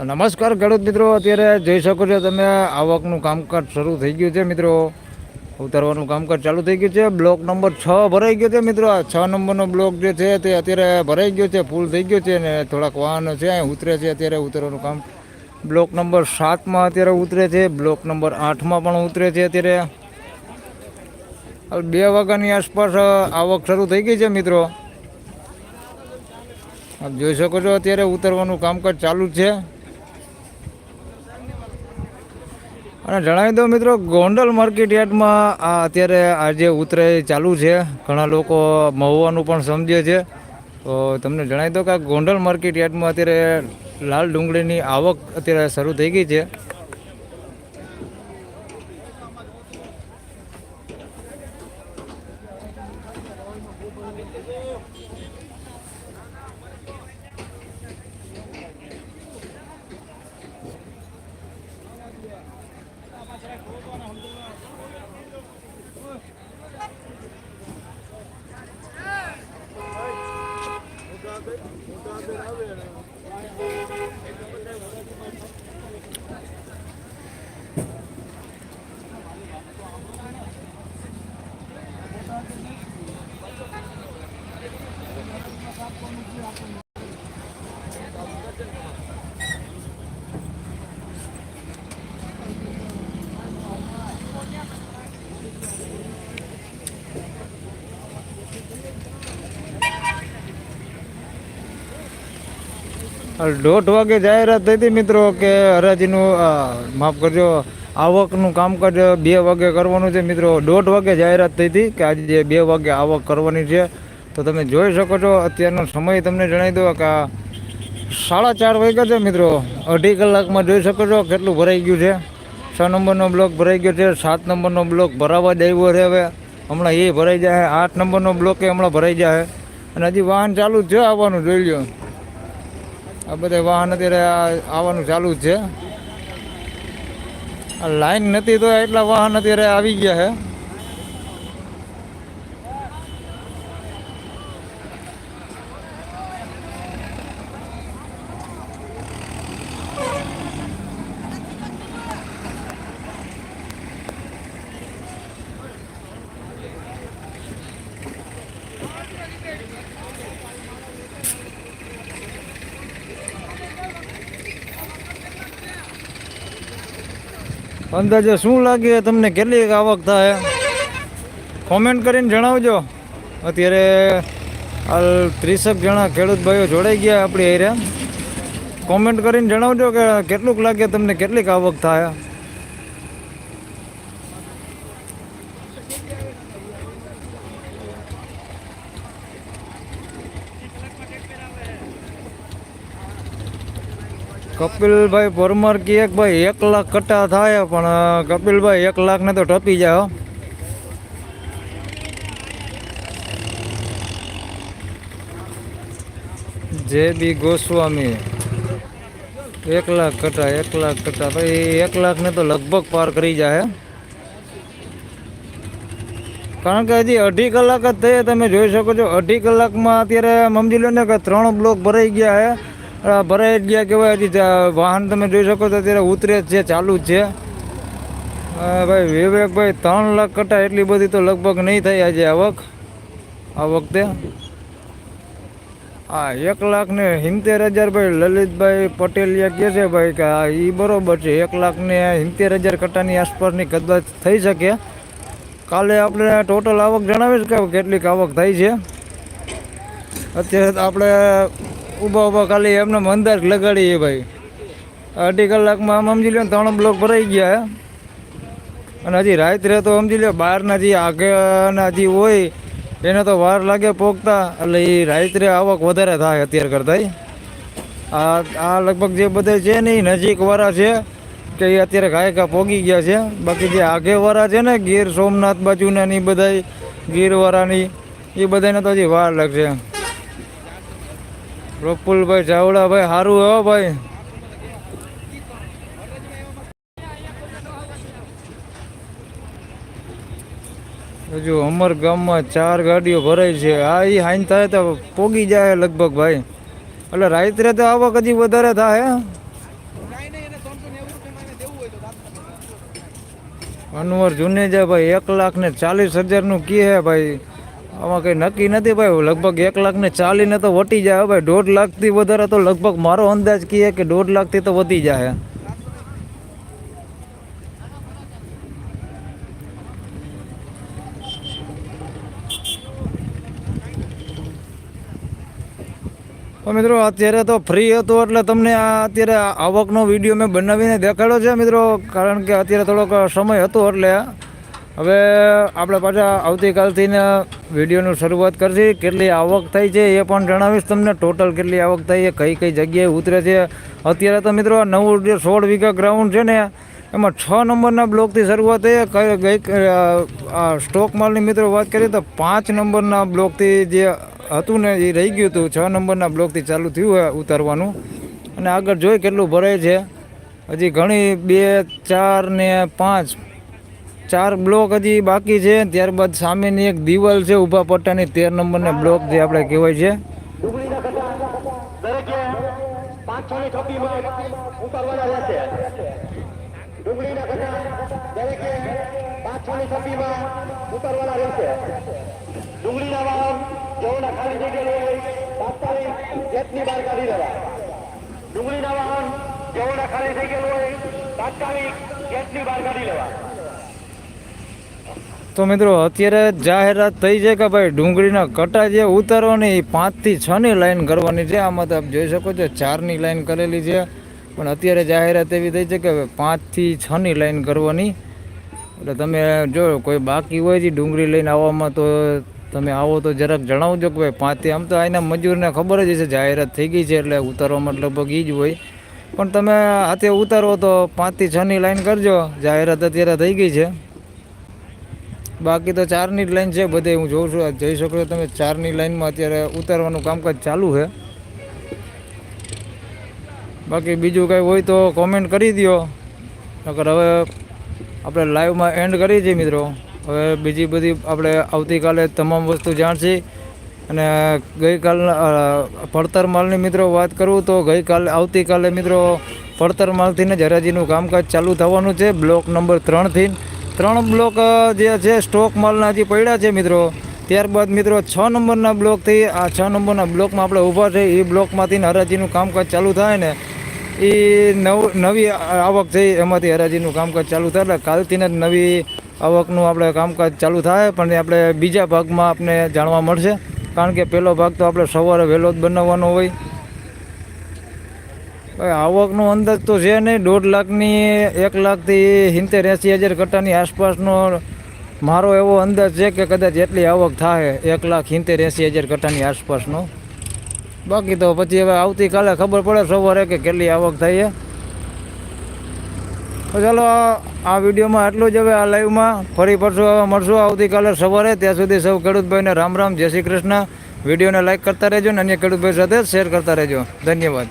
નમસ્કાર ખેડૂત મિત્રો, અત્યારે જોઈ શકો છો તમે આવકનું કામકાજ શરૂ થઈ ગયું છે મિત્રો. ઉતારવાનું કામકાજ ચાલુ થઈ ગયું છે. બ્લોક નંબર છ ભરાઈ ગયો છે મિત્રો. આ છ નંબરનો બ્લોક જે છે તે અત્યારે ભરાઈ ગયો છે, ફૂલ થઈ ગયો છે અને થોડાક વાહનો છે અહીં ઉતરે છે અત્યારે ઉતરવાનું કામ. બ્લોક નંબર સાતમાં અત્યારે ઉતરે છે. બ્લોક નંબર આઠમાં પણ ઉતરે છે અત્યારે. હવે બે વાગ્યાની આસપાસ આવક શરૂ થઈ ગઈ છે મિત્રો. આપ જોઈ શકો છો અત્યારે ઉતરવાનું કામકાજ ચાલુ છે. અને જણાવી દો મિત્રો, ગોંડલ માર્કેટ યાર્ડમાં અત્યારે આજે ઉતરાઈ ચાલુ છે. ઘણા લોકો મહુવાનું પણ સમજે છે. તો તમને જણાવી દો કે ગોંડલ માર્કેટ યાર્ડમાં અત્યારે લાલ ડુંગળીની આવક અત્યારે શરૂ થઈ ગઈ છે. હાલ દોઢ વાગે જાહેરાત થઈ હતી મિત્રો કે હરાજીનું માફ કરજો, આવકનું કામકાજ બે વાગે કરવાનું છે. મિત્રો, દોઢ વાગે જાહેરાત થઈ હતી કે આજે બે વાગે આવક કરવાની છે. તો તમે જોઈ શકો છો, અત્યારનો સમય તમને જણાવી દો કે સાડા ચાર વાગ્યા છે મિત્રો. અઢી કલાકમાં જોઈ શકો છો કેટલું ભરાઈ ગયું છે. છ નંબરનો બ્લોક ભરાઈ ગયો છે, સાત નંબરનો બ્લોક ભરાવા જ આવ્યો છે હવે. હમણાં એ ભરાઈ જાય, આઠ નંબરનો બ્લોક એ હમણાં ભરાઈ જાય. અને હજી વાહન ચાલુ જ આવવાનું, જોઈ લ્યો. આ બધા વાહન અત્યારે આવવાનું ચાલુ જ છે. આ લાઈન નથી તો એટલા વાહન અત્યારે આવી ગયા છે. અંદાજે શું લાગે, તમને કેટલી આવક થાય? કોમેન્ટ કરીને જણાવજો. અત્યારે હાલ ત્રીસેક જણા ખેડૂત ભાઈઓ જોડાઈ ગયા આપણી એરિયા કોમેન્ટ કરીને જણાવજો કે કેટલુંક લાગે, તમને કેટલીક આવક થાય? કપિલભાઈ પરમાર કે એક ભાઈ એક લાખ કટ્ટા થાય પણ અ, કપિલભાઈ એક લાખ ને તો ટપી જાય હો. જે બી ગોસ્વામી એક લાખ કટ્ટા એક લાખ કટ્ટા ભાઈ એક લાખ ને તો લગભગ પાર કરી જાય કારણ કે હજી અઢી કલાક જ થઈ તમે જોઈ શકો છો અઢી કલાકમાં અત્યારે સમજી લો ને કે ત્રણ બ્લોક ભરાઈ ગયા છે આ ભરાઈ ગયા કહેવાય હજી વાહન તમે જોઈ શકો છો અત્યારે ઉતરે જ છે, ચાલુ જ છે. ભાઈ વિવેકભાઈ ત્રણ લાખ કટા એટલી બધી તો લગભગ નહીં થઈ આજે આવક. આ વખતે. હા એક લાખ ને સિત્તેર હજાર ભાઈ લલિતભાઈ પટેલિયા કહે છે ભાઈ કે હા એ બરાબર છે, એક લાખ ને સિત્તેર હજાર કટાની આસપાસની કદાચ થઈ શકે. કાલે આપણે ટોટલ આવક જણાવીશ કે કેટલીક આવક થઈ છે. અત્યારે તો આપણે ઊભા ઊભા ખાલી એમને અંદાજ લગાડીએ ભાઈ. અઢી કલાકમાં આમ સમજી લો ત્રણ બ્લોક ભરાઈ ગયા અને હજી રાત્રે તો સમજી લો બહારના જે આગળના જે હોય, એને તો વાર લાગે પોગતા. એટલે એ રાત્રે આવક વધારે થાય અત્યારે કરતાં આ આ લગભગ જે બધા છે ને એ નજીકવાળા છે, કે એ અત્યારે ગાયકા પોગી ગયા છે. બાકી જે આગેવાળા છે ને ગીર સોમનાથ બાજુના ની બધા ગીરવાળાની એ બધાને તો હજી વાર લાગશે પ્રફુલભાઈ ચાવડાભાઈ સારું હો ભાઈ. હજુ અમર ગામમાં ચાર ગાડીઓ ભરાય છે. આ એ હાઈન થાય તો પોગી જાય લગભગ ભાઈ. એટલે રાત્રે તો આવક હજી વધારે થાય અનવર જુનેજા ભાઈ, એક લાખ ને ચાલીસ હજારનું કી હે ભાઈ. આમાં કંઈ નક્કી નથી ભાઈ. લગભગ એક લાખ ને ચાલીને તો વટી જાય. ભાઈ દોઢ લાખથી વધારે તો લગભગ મારો અંદાજ કીએ કે દોઢ લાખથી તો વધી જાય. મિત્રો, અત્યારે તો ફ્રી હતો એટલે તમને આ અત્યારે આવકનો વીડિયો મેં બનાવીને દેખાડ્યો છે મિત્રો. કારણ કે અત્યારે થોડોક સમય હતો એટલે હવે આપણે પાછા આવતીકાલથી વિડીયોની શરૂઆત કરશી. કેટલી આવક થઈ છે એ પણ જણાવીશ તમને. ટોટલ કેટલી આવક થઈ છે, કઈ કઈ જગ્યાએ ઉતરે છે. અત્યારે તો મિત્રો નવું જે સોળ વીઘા ગ્રાઉન્ડ છે ને, એમાં છ નંબરના બ્લોકથી શરૂઆત થઈ. ગઈ સ્ટોક માલની મિત્રો વાત કરીએ તો પાંચ નંબરના બ્લોકથી જે હતું ને એ રહી ગયું હતું. છ નંબરના બ્લોકથી ચાલુ થયું હોય ઉતારવાનું. અને આગળ જોઈ કેટલું ભરાય છે. હજી ઘણી બે, ચાર ને પાંચ ચાર બ્લોક હજી બાકી છે. ત્યારબાદ સામેની એક દિવાલ છે, ઊભા પટ્ટાની તેર નંબરના બ્લોક જે આપણે કહેવાય છે. ડુંગળીના વાહન જેઓના ખાલી થઈ ગયેલું હોય, તાત્કાલિક ગેટની બહાર કાઢી લેવા. તો મિત્રો, અત્યારે જાહેરાત થઈ છે કે ભાઈ ડુંગળીના કટા જે ઉતારવાની એ પાંચથી છની લાઈન કરવાની છે. આમાં તો આપ જોઈ શકો છો, ચારની લાઈન કરેલી છે. પણ અત્યારે જાહેરાત એવી થઈ છે કે પાંચથી છની લાઈન કરવાની. એટલે તમે જો કોઈ બાકી હોય છે ડુંગળી લઈને આવવામાં તો તમે આવો તો જરાક જણાવજો કે ભાઈ પાંચથી આમ તો આના મજૂરને ખબર જ છે જાહેરાત થઈ ગઈ છે એટલે ઉતારવામાં લગભગ એ જ હોય. પણ તમે હાથે ઉતારો તો પાંચથી છની લાઈન કરજો, જાહેરાત અત્યારે થઈ ગઈ છે. બાકી તો ચારની જ લાઈન છે, બધે હું જોઉં છું. જઈ શકો છો તમે, ચારની લાઈનમાં અત્યારે ઉતારવાનું કામકાજ ચાલુ છે. બાકી બીજું કંઈ હોય તો કોમેન્ટ કરી દો નકર હવે આપણે લાઈવમાં એન્ડ કરી છીએ મિત્રો. હવે બીજી બધી આપણે આવતીકાલે તમામ વસ્તુ જાણશી. અને ગઈકાલના પડતર માલની મિત્રો વાત કરું તો ગઈકાલે, આવતીકાલે મિત્રો પડતર માલથી જ હરાજીનું કામકાજ ચાલુ થવાનું છે. બ્લોક નંબર ત્રણથી ત્રણ બ્લોક જે છે, સ્ટોક માલના હજી પડ્યા છે મિત્રો. ત્યારબાદ મિત્રો, છ નંબરના બ્લોકથી, આ છ નંબરના બ્લોકમાં આપણે ઊભા છે. એ બ્લોકમાંથી હરાજીનું કામકાજ ચાલુ થાય ને એ નવ, નવી આવક છે એમાંથી હરાજીનું કામકાજ ચાલુ થાય. એટલે કાલથી જ નવી આવકનું આપણે કામકાજ ચાલુ થાય, પણ આપણે બીજા ભાગમાં આપણે જાણવા મળશે. કારણ કે પહેલો ભાગ તો આપણે સવારે વહેલો જ બનાવવાનો હોય. આવકનો અંદાજ તો છે નહીં. દોઢ લાખની, એક લાખથી સિત્તેર, એંસી હજાર કટ્ટાની આસપાસનો મારો એવો અંદાજ છે કે કદાચ એટલી આવક થાય એક લાખ સિત્તેર, એંસી હજાર કટ્ટાની આસપાસનો. બાકી તો પછી હવે આવતીકાલે ખબર પડે સવારે કે કેટલી આવક થાય તો ચાલો આ- વિડીયોમાં આટલું જ હવે આ લાઈવમાં. ફરી પાછું મળશું આવતીકાલે સવારે. ત્યાં સુધી સૌ ખેડૂતભાઈને રામ રામ, જય શ્રી કૃષ્ણ. વિડીયોને લાઈક કરતા રહેજો અને અન્ય ખેડૂતભાઈ સાથે શેર કરતા રહેજો. ધન્યવાદ.